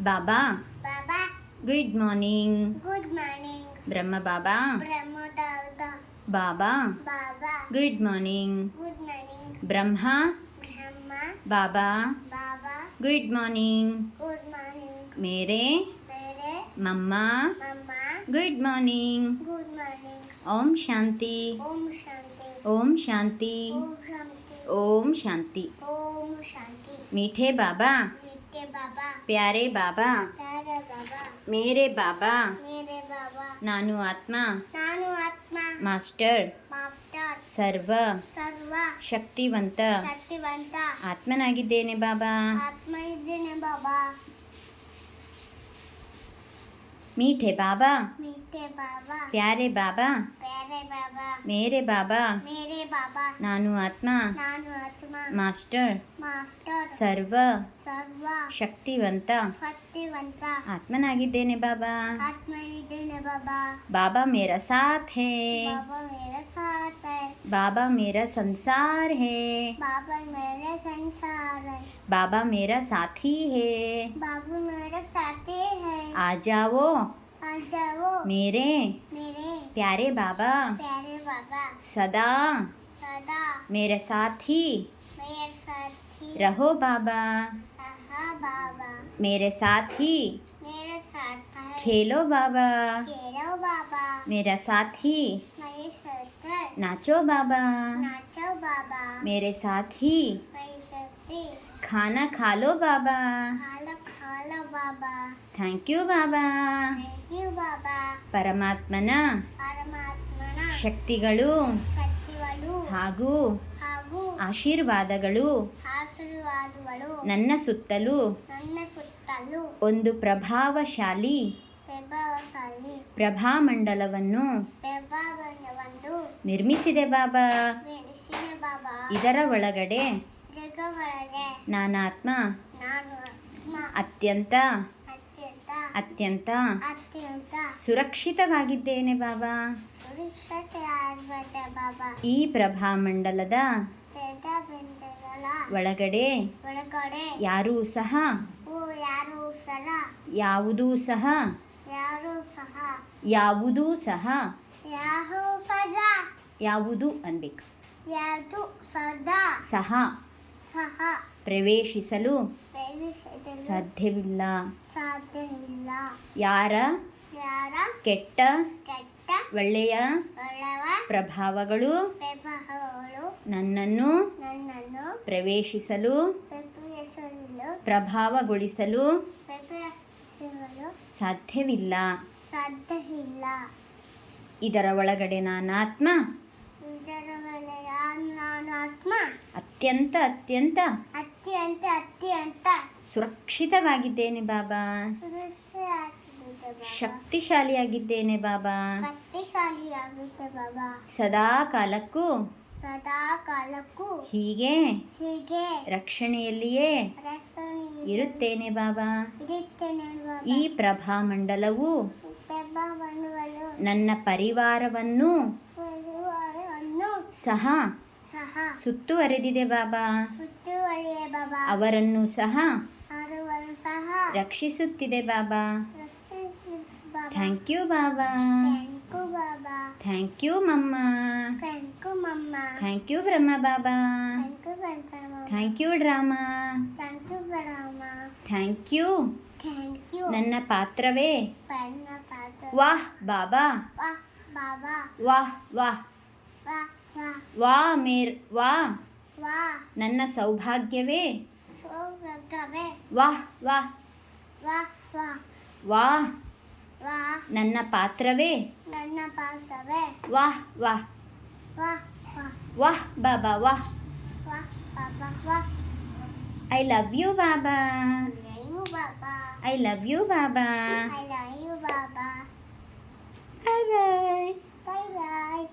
Baba Baba good morning good morning Brahma Baba Brahma दादा Baba Baba good morning good morning Brahma Brahma Baba Baba good morning good morning मेरे मेरे मम्मा मम्मा good morning good morning Om Shanti Om Shanti Om Shanti Om Shanti Om Shanti मीठे बाबा प्यारे बाबा para ಬಾಬಾ मेरे बाबा ಮೇರೆ ಬಾಬಾ ನಾನು ಆತ್ಮ ನಾನು ಆತ್ಮ ಮಾಸ್ಟರ್ ಮಾಸ್ಟರ್ ಸರ್ವ ಸರ್ವ ಶಕ್ತಿವಂತ ಸತ್ಯವಂತ ಆತ್ಮನಾಗಿದ್ದೇನೆ ಬಾಬಾ ಆತ್ಮ ಇದ್ದೇನೆ ಬಾಬಾ मीठे बाबा ನಿತ್ಯ ಬಾಬಾ प्यारे बाबा ಪ್ಯಾರೆ ಬಾಬಾ मेरे बाबा ಮೇರೆ ಬಾಬಾ ನಾನು ಆತ್ಮ ನಾನು ಆತ್ಮ ಮಾಸ್ಟರ್ ಮಾಸ್ಟರ್ ಸರ್ವ ಸರ್ವ ಶಕ್ತಿವಂತ ಸತ್ಯವಂತ ಆತ್ಮನಾಗಿದ್ದೇನೆ ಬಾಬಾ ಆತ್ಮ ಇದ್ದೇನೆ ಬಾಬಾ बाबा मेरा साथ है बाबा मेरा साथ है बाबा मेरा संसार है। बाबा मेरा संसार है। बाबा मेरा साथी है। बाबू मेरा साथी है। आ जाओ। आ जाओ। मेरे। मेरे। प्यारे बाबा। प्यारे बाबा। सदा। सदा। मेरे साथी। मेरे साथी। रहो बाबा। रहा बाबा। मेरे साथी। मेरे साथ खेलो बाबा। खेलो बाबा। मेरा साथ। नाचो बाबा नाचो बाबा मेरे साथ ही मेरे साथी खाना खा लो बाबा खालो खालो बाबा thank you Baba thank you Baba ಪರಮಾತ್ಮನ ಪರಮಾತ್ಮನ ಶಕ್ತಿಗಳು ಸತ್ಯಗಳು ಹಾಗೂ ಹಾಗೂ ಆಶೀರ್ವಾದಗಳು ಆಶೀರ್ವಾದಗಳು ನನ್ನ ಸುತ್ತಲೂ ನನ್ನ ಸುತ್ತಲೂ ಒಂದು ಪ್ರಭಾವಶಾಲಿ ಪ್ರಭಾವಶಾಲಿ ಪ್ರಭಾಮಂಡಲವನ್ನು ನಿರ್ಮಿಸಿದೆ ಬಾಬಾ. ಇದರ ಒಳಗಡೆ ನಾನಾತ್ಮ ಅತ್ಯಂತ ಅತ್ಯಂತ ಸುರಕ್ಷಿತವಾಗಿದ್ದೇನೆ ಬಾಬಾ. ಈ ಪ್ರಭಾಮಂಡಲದ ಒಳಗಡೆ ಯಾರೂ ಸಹ ಯಾವುದೂ ಸಹ ಯಾವುದೂ ಸಹ ಯಾವುದು ಅನ್ಬೇಕು. ಸಹ ಸಹ ಪ್ರವೇಶಿಸಲು ಸಾಧ್ಯವಿಲ್ಲ. ಸಾಧ್ಯ ಇಲ್ಲ ಯಾರ? ಯಾರ? ಕೆಟ್ಟ ಕೆಟ್ಟ ಒಳ್ಳೆಯ ಪ್ರಭಾವಗಳು ಪ್ರಭಾವಗಳು ನನ್ನನ್ನು ಪ್ರವೇಶಿಸಲು ಪ್ರಭಾವಗೊಳಿಸಲು ಪ್ರವೇಶಿಸಲು ಸಾಧ್ಯವಿಲ್ಲ. ಸಾಧ್ಯ ಇಲ್ಲ ಇದರ ಒಳಗಡೆ ನಾನಾತ್ಮ. ಇದರ ನಾನು ಆತ್ಮ ಅತ್ಯಂತ ಅತ್ಯಂತ. ಅತ್ಯಂತ ಅತ್ಯಂತ. ಸುರಕ್ಷಿತವಾಗಿದ್ದೇನೆ ಬಾಬಾ. ಶಕ್ತಿಶಾಲಿಯಾಗಿದ್ದೇನೆ ಬಾಬಾ. ಶಕ್ತಿಶಾಲಿಯಾಗುತ್ತೆ ಬಾಬಾ. ಸದಾ ಕಾಲಕ್ಕೂ ಸದಾ ಕಾಲಕ್ಕೂ ಹೀಗೆ ಹೀಗೆ ರಕ್ಷಣೆಯಲ್ಲಿಯೇ ಇರುತ್ತೇನೆ ಬಾಬಾ. ಈ ಪ್ರಭಾ ಮಂಡಲವು ನನ್ನ ಪರಿವಾರವನ್ನು ಸಹ ಸಹ ಸುತ್ತುವರೆದಿದೆ ಬಾಬಾ. ಅವರನ್ನು ಸಹ ರಕ್ಷಿಸುತ್ತಿದೆ Baba. Thank you Baba thank you Baba thank you Mamma thank you Mamma thank you Brahma Baba thank you Brahma thank you drama thank you Brahma thank you thank you ನನ್ನ ಪಾತ್ರವೇ ಪರ್ಣ ಪಾತ್ರ ವಾಹ್ ಬಾಬಾ ವಾಹ್ ಬಾಬಾ ವಾಹ್ ವಾಹ್ ವಾಹ್ ವಾಹ್ ವಾ ಮೇರ್ ವಾ ವಾಹ್ ನನ್ನ ಸೌಭಾಗ್ಯವೇ ಸೌಭಾಗ್ಯವೇ ವಾಹ್ ವಾಹ್ ವಾಹ್ ವಾಹ್ ವಾಹ್ ವಾಹ್ ನನ್ನ ಪಾತ್ರವೇ ನನ್ನ ಪಾತ್ರವೇ ವಾಹ್ ವಾಹ್ ವಾಹ್ ವಾಹ್ ವಾಹ್ ಬಾಬಾ ವಾಹ್ ವಾಹ್ ಬಾಬಾ ವಾಹ್ I love you Baba love you Baba I love you Baba I love you Baba bye bye bye bye